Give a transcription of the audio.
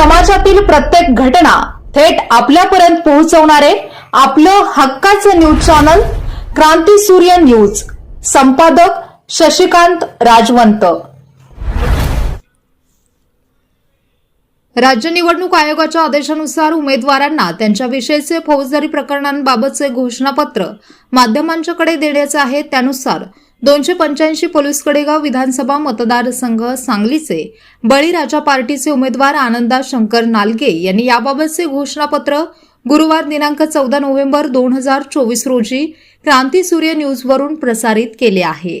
समाजातील प्रत्येक घटना थेट आपल्यापर्यंत पोहोचवणारे आपलं हक्काचं न्यूज चॅनल क्रांती सूर्य न्यूज. संपादक शशिकांत राजवंत. राज्य निवडणूक आयोगाच्या आदेशानुसार उमेदवारांना त्यांच्याविषयीचे फौजदारी प्रकरणांबाबतचे घोषणापत्र माध्यमांच्याकडे देण्याचे आहे त्यानुसार दोनशे पंच्याऐंशी पोलीस कडेगाव विधानसभा मतदारसंघ सांगलीचे बळीराजा पार्टीचे उमेदवार आनंदा शंकर नालगे यांनी याबाबतचे घोषणापत्र गुरुवार दिनांक चौदा नोव्हेंबर दोन हजार चोवीस रोजी क्रांती सूर्य न्यूजवरून प्रसारित केले आहे.